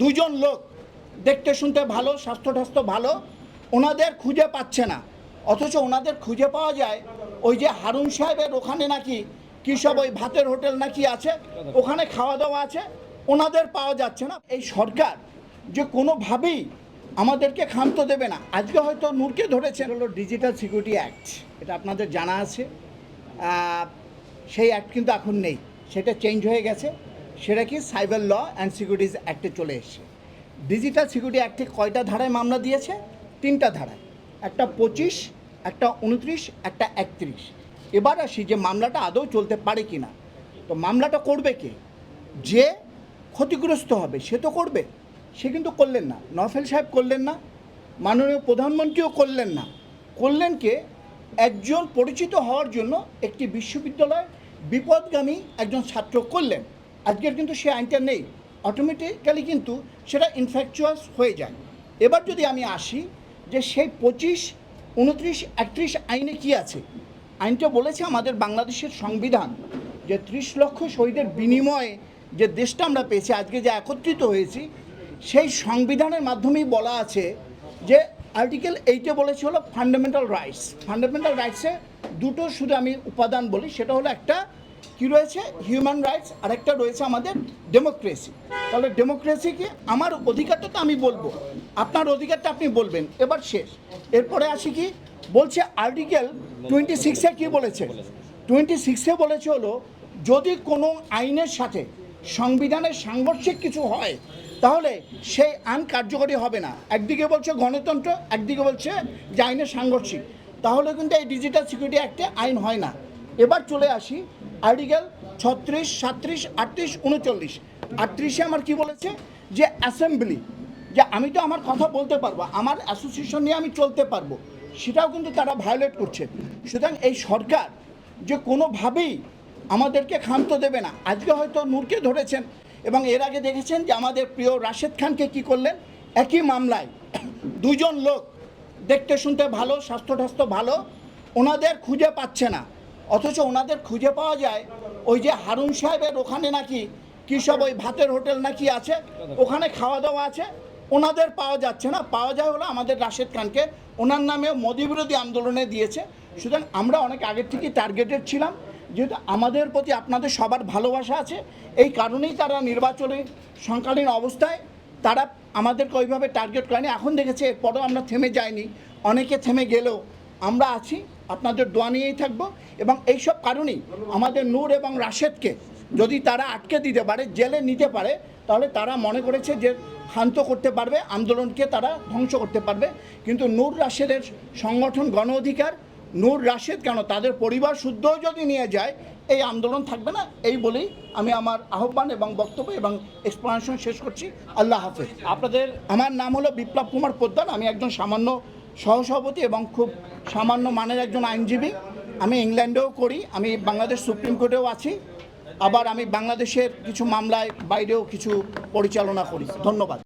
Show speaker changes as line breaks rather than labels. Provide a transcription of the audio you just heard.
দুজন লোক দেখতে শুনতে ভালো স্বাস্থ্য টাস্থ্য ভালো, ওনাদের খুঁজে পাচ্ছে না। অথচ ওনাদের খুঁজে পাওয়া যায় ওই যে হারুন সাহেবের ওখানে নাকি, কী সব ওই ভাতের হোটেল নাকি আছে, ওখানে খাওয়া দাওয়া আছে, ওনাদের পাওয়া যাচ্ছে না। এই সরকার যে কোনোভাবেই আমাদেরকে ক্ষান্ত দেবে না। আজকে হয়তো নূরকে ধরেছেন। হলো ডিজিটাল সিকিউরিটি অ্যাক্ট এটা আপনাদের জানা আছে। সেই অ্যাক্ট কিন্তু এখন নেই, সেটা চেঞ্জ হয়ে গেছে। সেটা কি সাইবার ল অ্যান্ড সিকিউরিটিজ অ্যাক্টে চলে এসেছে। ডিজিটাল সিকিউরিটি অ্যাক্টে কয়টা ধারায় মামলা দিয়েছে? তিনটা ধারায়। একটা পঁচিশ, একটা উনত্রিশ, একটা একত্রিশ। এবার আসি যে মামলাটা আদৌ চলতে পারে কি না। তো মামলাটা করবে কে? যে ক্ষতিগ্রস্ত হবে, সে তো করবে। সে কিন্তু করলেন না। নফেল সাহেব করলেন না। মাননীয় প্রধানমন্ত্রীও করলেন না। করলেন কে? একজন পরিচিত হওয়ার জন্য একটি বিশ্ববিদ্যালয় বিপদগামী একজন ছাত্র করলেন। আজকের কিন্তু সে আইনটা নেই। অটোমেটিক্যালি কিন্তু সেটা ইনফ্যাকচুয়াস হয়ে যায়। এবার যদি আমি আসি যে সেই পঁচিশ, উনত্রিশ, একত্রিশ আইনে কি আছে? আইনটা বলেছে আমাদের বাংলাদেশের সংবিধান যে ত্রিশ লক্ষ শহীদের বিনিময়ে যে দেশটা আমরা পেয়েছি, আজকে যে একত্রিত হয়েছি, সেই সংবিধানের মাধ্যমেই বলা আছে যে আর্টিকেল এইটে বলেছে হলো ফান্ডামেন্টাল রাইটস ফান্ডামেন্টাল রাইটসে দুটো শুধু আমি উপাদান বলি, সেটা হলো একটা কি রয়েছে? হিউম্যান রাইটস আর একটা রয়েছে আমাদের ডেমোক্রেসি তাহলে ডেমোক্রেসি কি আমার অধিকারটা তো আমি বলব। আপনার অধিকারটা আপনি বলবেন। এবার শেষ। এরপরে আসি কি? বলছে আর্টিকেল টোয়েন্টি সিক্সে কী বলেছে? টোয়েন্টি সিক্সে বলেছে হলো, যদি কোনো আইনের সাথে সংবিধানের সাংঘর্ষিক কিছু হয়, তাহলে সেই আইন কার্যকরী হবে না। একদিকে বলছে গণতন্ত্র, একদিকে বলছে যে আইনের সাংঘর্ষিক। তাহলে কিন্তু এই ডিজিটাল সিকিউরিটি অ্যাক্টে আইন হয় না। এবার চলে আসি আর্টিকেল ছত্রিশ, সাত্রিশ, আটত্রিশ, উনচল্লিশ। আটত্রিশে আমার কি বলেছে? যে অ্যাসেম্বলি যে আমি তো আমার কথা বলতে পারব, আমার অ্যাসোসিয়েশন নিয়ে আমি চলতে পারব, সেটাও কিন্তু তারা ভায়োলেট করছে। সুতরাং এই সরকার যে কোনোভাবেই আমাদেরকে ক্ষান্ত দেবে না। আজকে হয়তো নূরকে ধরেছেন এবং এর আগে দেখেছেন যে আমাদের প্রিয় রাশেদ খানকে কি করলেন? একই মামলায় দুজন লোক দেখতে শুনতে ভালো স্বাস্থ্য টাস্থ্য ভালো, ওনাদের খুঁজে পাচ্ছে না। অথচ ওনাদের খুঁজে পাওয়া যায় ওই যে হারুন সাহেবের ওখানে নাকি, কী সব ওই ভাতের হোটেল নাকি আছে, ওখানে খাওয়া দাওয়া আছে, ওনাদের পাওয়া যাচ্ছে না। পাওয়া যায় হলো আমাদের রাশেদ খানকে, ওনার নামেও মোদী বিরোধী আন্দোলনে দিয়েছে। সুতরাং আমরা অনেক আগের থেকেই টার্গেটেড ছিলাম। যেহেতু আমাদের প্রতি আপনাদের সবার ভালোবাসা আছে, এই কারণেই তারা নির্বাচনে সংকালীন অবস্থায় তারা আমাদেরকে ওইভাবে টার্গেট করেনি। এখন দেখেছে এরপরেও আমরা থেমে যাইনি। অনেকে থেমে গেলেও আমরা আছি আপনাদের দোয়া নিয়েই থাকব এবং এইসব কারণেই আমাদের নূর এবং রাশেদকে যদি তারা আটকে দিতে পারে জেলে নিতে পারে তাহলে তারা মনে করেছে যে শান্ত করতে পারবে আন্দোলনকে তারা ধ্বংস করতে পারবে। কিন্তু নূর রাশেদের সংগঠন গণ অধিকার নূর রাশেদ কেন তাদের পরিবার শুদ্ধও যদি নিয়ে যায় এই আন্দোলন থাকবে না? এই বলেই আমি আমার আহ্বান এবং বক্তব্য এবং এক্সপ্লানেশন শেষ করছি। আল্লাহ হাফেজ।
আপনাদের
আমার নাম হলো বিপ্লব কুমার পোদ্দার আমি একজন সামান্য সহসভাপতি এবং খুব সামান্য মানের একজন আইনজীবী। আমি ইংল্যান্ডেও করি, আমি বাংলাদেশ সুপ্রিম কোর্টেও আছি। আবার আমি বাংলাদেশের কিছু মামলায় বাইরেও কিছু পরিচালনা করি। ধন্যবাদ।